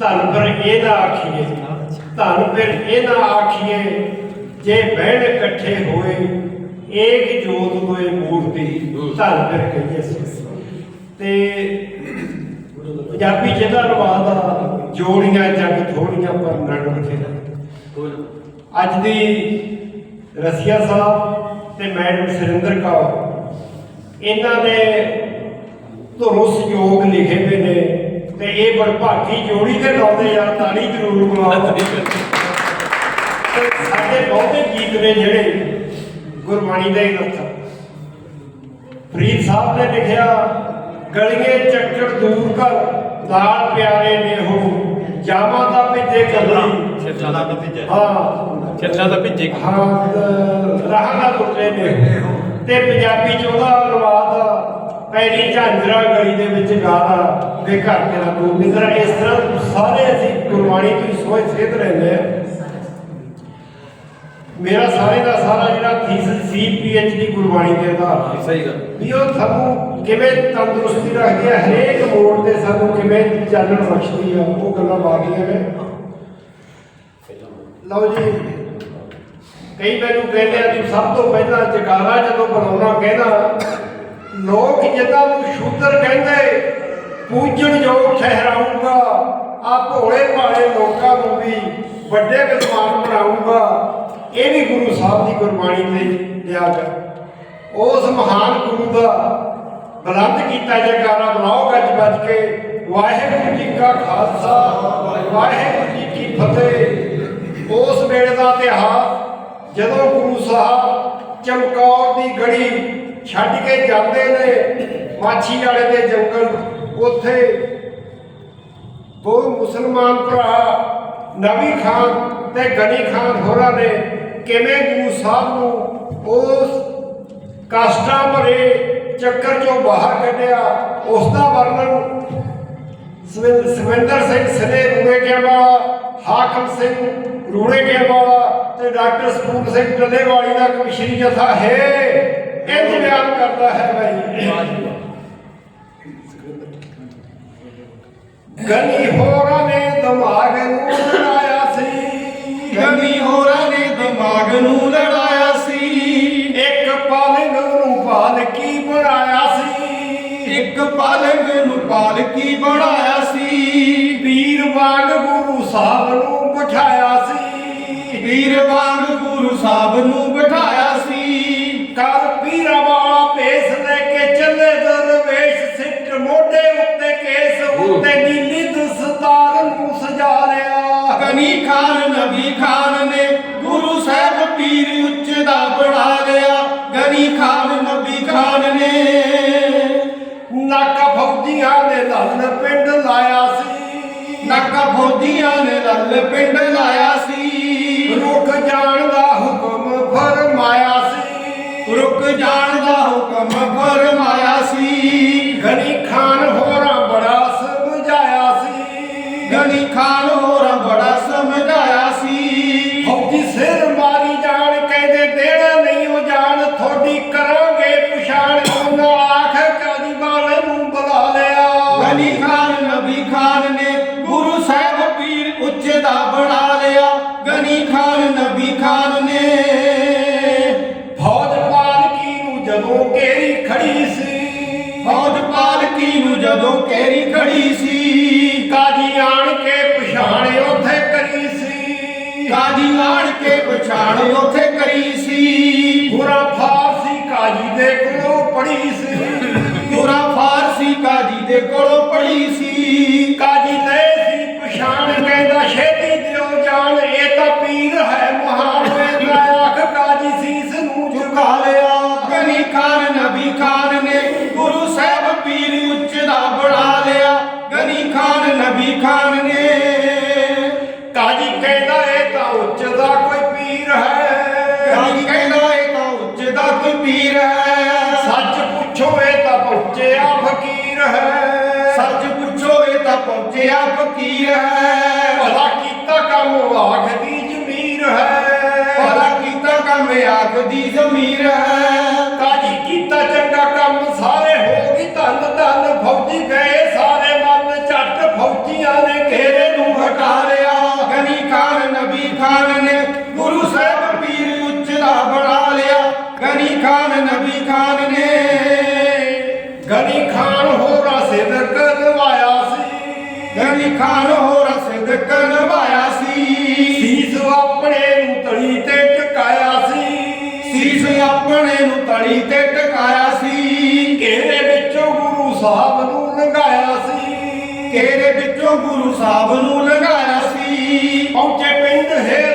ਧਨ ਫਿਰ ਇਹ ਨਾ ਆਖੀਏ ਧਨ ਫਿਰ ਇਹ ਨਾ ਆਖੀਏ, ਜੇ ਬਹਿਣ ਇਕੱਠੇ ਹੋਏ, ਏਕ ਜੋਤ ਹੋਏ ਮੂਰਤੀ ਧਨ ਫਿਰ ਕਹੀਏ ਤੇ ਪੰਜਾਬੀ ਜਿਹਦਾ ਰਵਾਜ ਆ, ਜੋੜੀਆਂ ਜੱਗ ਥੋੜੀਆਂ ਪਰ ਨੜ ਬਥੇਰਾ ਅੱਜ ਦੀ ਰਸੀਆ ਸਾਹਿਬ ਤੇ ਮੈਡਮ ਸੁਰਿੰਦਰ ਕੌਰ, ਇਹਨਾਂ ਨੇ ਧੁਰੋਂ ਸਹਿਯੋਗ ਲਿਖੇ ਹੋਏ ਨੇ। ਤੇ ਇਹ ਬੜਭਾਗੀ ਜੋੜੀ ਤੇ ਲਾਉਂਦੇ ਯਾਰ ਤਾੜੀ ਜ਼ਰੂਰ ਬੁਲਾਓ ਤੇ ਸਾਡੇ ਬਹੁਤੇ ਗੀਤ ਨੇ ਜਿਹੜੇ ਗੁਰਬਾਣੀ ਦੇ ਅਰਥ ਫਰੀਦ ਸਾਹਿਬ ਨੇ ਲਿਖਿਆ ਗਲੀਏ ਚੱਕਰ ਦੂਰ ਕਰ ਨਾਲ ਪਿਆਰੇ ਨੇ ਹੋ ਜਾਵਾਂ ਦਾ ਭਿੱਜੇ ਕਬਰੀ। ਛੇਤਰਾ ਦਾ ਭਤੀਜਾ ਹਾਂ। ਛੇਤਰਾ ਦਾ ਭਿੱਜੇ ਹਾਂ ਰਾਹ ਦਾ ਟੁੱਟੇ ਨੇ ਤੇ ਪੰਜਾਬੀ ਚ ਉਹਦਾ ਅਨੁਵਾਦ ਪੈਰੀ ਝਾਂਜਰਾ ਗਲੀ ਦੇ ਵਿੱਚ ਗਾਦਾ ਦੇ ਘਰ ਤੇ ਨਾ ਤੂੰ ਮਿੱਤਰਾ ਇਸ ਤਰ੍ਹਾਂ ਸਾਰੇ ਅਸੀਂ ਗੁਰਬਾਣੀ ਹੀ ਸੋਚ ਸੇਧ ਰਹਿੰਦੇ ਆ ਮੇਰਾ ਸਾਰੇ ਦਾ ਸਾਰਾ ਜਿਹੜਾ ਥੀਸਿਸ ਸੀ ਪੀਐਚਡੀ ਗੁਰਬਾਣੀ ਦੇ ਆਧਾਰ ਤੇ। ਸਹੀ ਗੱਲ। ਵੀ ਉਹ ਸਾਨੂੰ ਕਿਵੇਂ ਤੰਦਰੁਸਤੀ ਰੱਖਦੀ ਹੈ ਹਰੇਕ ਮੋੜ ਤੇ ਸਾਨੂੰ ਕਿਵੇਂ ਚਾਨਣ ਬਖਸ਼ਦੀ ਆ ਉਹ ਗੱਲਾਂ ਬਾਗੀਆਂ ਨੇ। ਲਓ ਜੀ ਕਈ ਮੈਨੂੰ ਕਹਿੰਦੇ ਆ ਕਿ ਸਭ ਤੋਂ ਪਹਿਲਾਂ ਜਕਾਰਾ ਜਦੋਂ ਬੁਲਾਉਣਾ ਕਹਿੰਦਾ ਲੋਕ ਜਿਹਨਾਂ ਨੂੰ ਸ਼ੂਦਰ ਕਹਿੰਦੇ, ਪੂਜਣ ਯੋਗ ਠਹਿਰਾਊਂਗਾ, ਆ ਭੋਲੇ ਭਾਲੇ ਲੋਕਾਂ ਨੂੰ ਵੀ ਵੱਡੇ ਵਿਦਵਾਨ ਬਣਾਊਂਗਾ। ਇਹ ਵੀ ਗੁਰੂ ਸਾਹਿਬ ਦੀ ਗੁਰਬਾਣੀ ਤੇ ਲਿਆ ਕਰ ਉਸ ਮਹਾਨ ਗੁਰੂ ਦਾ ਬੁਲੰਦ ਕੀਤਾ ਜੈਕਾਰਾ ਬੁਲਾਓ ਗੱਜ ਵੱਜ ਕੇ, ਵਾਹਿਗੁਰੂ ਜੀ ਕਾ ਖਾਲਸਾ, ਵਾਹਿਗੁਰੂ ਜੀ ਕੀ ਫਤਿਹ। ਉਸ ਵੇਲੇ ਦਾ ਇਤਿਹਾਸ ਜਦੋਂ ਗੁਰੂ ਸਾਹਿਬ ਚਮਕੌਰ ਦੀ ਗੜੀ ਛੱਡ ਕੇ ਜਾਂਦੇ ਨੇ ਮਾਛੀ ਵਾਲੇ ਦੇ ਜੰਗਲ। ਉੱਥੇ ਦੋ ਮੁਸਲਮਾਨ ਭਰਾ ਨਬੀ ਖਾਨ ਤੇ ਗਨੀ ਖਾਨ ਹੋਰਾਂ ਨੇ ਕਿਵੇਂ ਗੁਰੂ ਸਾਹਿਬ ਨੂੰ ਉਸ ਕਸ਼ਟਾਂ ਭਰੇ ਚੱਕਰ ਚੋਂ ਬਾਹਰ ਕੱਢਿਆ ਉਸ ਦਾ ਵਰਣਨ ਸਵਿੰਦਰ ਸਿੰਘ ਸਨੇ, ਰੂੜੇ ਕੇ ਵਾਲਾ ਹਾਕਮ ਸਿੰਘ ਰੂੜੇ ਕੇ ਵਾਲਾ ਤੇ ਡਾਕਟਰ ਸਪੂਨ ਸਿੰਘ ਟੱਲੇਵਾਲੀ ਦਾ ਕਮਿਸ਼ਰੀ ਜਥਾ ਹੈ। ਇੰਜ ਬਿਆਨ ਕਰਦਾ ਹੈ ਭਾਈ। ਗਨੀ ਹੋਰਾਂ ਨੇ ਦਿਮਾਗ ਨੂੰ ਲੜਾਇਆ ਸੀ। ਗੰਦੀ ਹੋਰਾਂ ਨੇ ਦਿਮਾਗ ਨੂੰ ਲੜਾਇਆ ਸੀ। ਇੱਕ ਪਾਲੰਗ ਨੂੰ ਪਾਲਕੀ ਬਣਾਇਆ ਸੀ? ਇੱਕ ਪਾਲੰਗ ਨੂੰ ਪਾਲਕੀ ਬਣਾਇਆ ਸੀ? ਪੀਰ ਵਾਂਗ ਗੁਰੂ ਸਾਹਿਬ ਨੂੰ ਬਿਠਾਇਆ ਸੀ। ਵੀਰ ਵਾਂਗ ਗੁਰੂ ਸਾਹਿਬ ਨੂੰ ਬਿਠਾਇਆ ਗਨੀ ਖਾਨ ਨਬੀ ਖਾਨ ਨੇ ਗੁਰੂ ਸਾਹਿਬ ਪੀਰ ਉੱਚ ਦਾ ਬਣਾ ਲਿਆ। ਗਨੀ ਖਾਨ ਨਬੀ ਖਾਨ ਨੇ ਨਾਕਾ ਫੌਜੀਆਂ ਨੇ ਲੰਨ ਪਿੰਡ ਲਾਇਆ ਸੀ। ਨਾਕਾ ਫੌਜੀਆਂ ਨੇ ਲੱਲ ਪਿੰਡ ਲਾਇਆ ਸੀ। ਰੁਕ ਜਾਣ ਦਾ ਹੁਕਮ ਫਰਮਾਇਆ ਸੀ। ਰੁਕ ਜਾਣ ਦਾ ਹੁਕਮ ਫਰਮਾਇਆ ਸੀ। ਗਨੀ ਸੀ ਗਨੀ ਖਾਨ ਹੋਰਾਂ ਬੜਾ ਸਮਝਾਇਆ ਸੀ। ਫੌਜੀ ਸਿਰ ਮਾਰੀ ਜਾਣ ਕਹਿੰਦੇ ਦੇਣਾ ਨਹੀਂ ਉਹ ਜਾਣ ਥੋੜੀ ਕਰਾਂਗੇ ਪਛਾਣ ਉਹਨਾਂ ਆਖ ਕਾਦੀ ਵਾਲੇ ਨੂੰ ਬੁਲਾ ਲਿਆ। ਗਨੀ ਖਾਨ ਨਬੀ ਖਾਨ ਨੇ ਗੁਰੂ ਸਾਹਿਬ ਪੀਰ ਉੱਚ ਦਾ ਬਣਾ ਲਿਆ। ਗਨੀ ਖਾਨ ਨਬੀ ਖਾਨ ਨੇ ਫੌਜ ਪਾਲਕੀ ਨੂੰ ਜਦੋਂ ਘੇਰੀ ਖੜੀ ਸੀ। ਫੌਜ ਪਾਲਕੀ ਨੂੰ ਜਦੋਂ ਕੇਰੀ ਖੜੀ ਸੀ ਕਾਜੀ ਆਣ ਕੇ ਪਛਾਣ ਉੱਥੇ ਕਰੀ ਸੀ। ਕਾਜੀ ਆਣ ਕੇ ਪਛਾਣ ਉਥੇ ਕਰੀ ਸੀ। ਗੁਰਾ ਫਾਰਸੀ ਕਾਜੀ ਦੇ ਕੋਲੋਂ ਪੜੀ ਸੀ। ਗੁਰਾ ਫਾਰਸੀ ਕਾਜੀ ਦੇ ਕੋਲੋਂ ਪੜੀ ਸੀ। ਕਾਜੀ ਲੈ ਸੀ ਪਛਾਣ ਕਹਿੰਦਾ ਛੇਤੀ ਦਿਓ ਜਾਨ ਇਹ ਤਾਂ ਪੀਰ ਹੈ ਮਹਾਨ। ਵੇਦਾ ਆਖ ਕਾਜੀ ਸੀਸ ਨੂੰ ਝੁਕਾ ਲਿਆ ਗਨੀ ਖਾਨ ਨਬੀ ਖਾਨ ਨੇ ਗੁਰੂ ਸਾਹਿਬ ਪੀਰ ਮੇਰਾ ਫਕੀਰ ਹੈ। ਭਲਾ ਕੀਤਾ ਕੰਮ ਆਖ ਦੀ ਜ਼ਮੀਰ ਹੈ। ਭਲਾ ਕੀਤਾ ਕੰਮ ਆਖ ਦੀ ਜ਼ਮੀਰ ਹੈ। ਕਾਜੀ ਕੀਤਾ ਚੰਗਾ ਕੰਮ? ਸਾਰੇ ਹੋ ਗਈ ਧੰਨ ਧੰਨ ਫੌਜੀ ਗਏ। ਸਾਰੇ ਮਨ ਝੱਟ ਫੌਜੀਆਂ ਨੇ ਘੇਰੇ ਨੂੰ ਹਟਾਰਿਆ। ਗਨੀ ਖਾਨ ਨਬੀ ਖਾਨ ਨੇ ਗੁਰੂ ਸਾਹਿਬ ਪੀਰ ਉੱਚਾ ਬਣਾ ਲਿਆ। ਗਨੀ ਖਾਨ ਨਬੀ ਖਾਨ ਨੇ ਗਨੀ ਖਾਨ ਹੋ ਸਿਰ ਕਰਵਾ ਨਿਭਾਇਆ ਸੀ। ਸੀਸ ਆਪਣੇ ਨੂੰ ਤਲੀ ਤੇ ਟਿਕਾਇਆ ਸੀ। ਸੀਸ ਆਪਣੇ ਨੂੰ ਤਲੀ ਤੇ ਟਿਕਾਇਆ ਸੀ। ਘੇਰੇ ਵਿੱਚੋਂ ਗੁਰੂ ਸਾਹਿਬ ਨੂੰ ਲੰਘਾਇਆ ਸੀ। ਤੇਰੇ ਵਿੱਚੋਂ ਗੁਰੂ ਸਾਹਿਬ ਨੂੰ ਲਗਾਇਆ ਸੀ। ਪਹੁੰਚੇ ਪਿੰਡ ਹੇਰ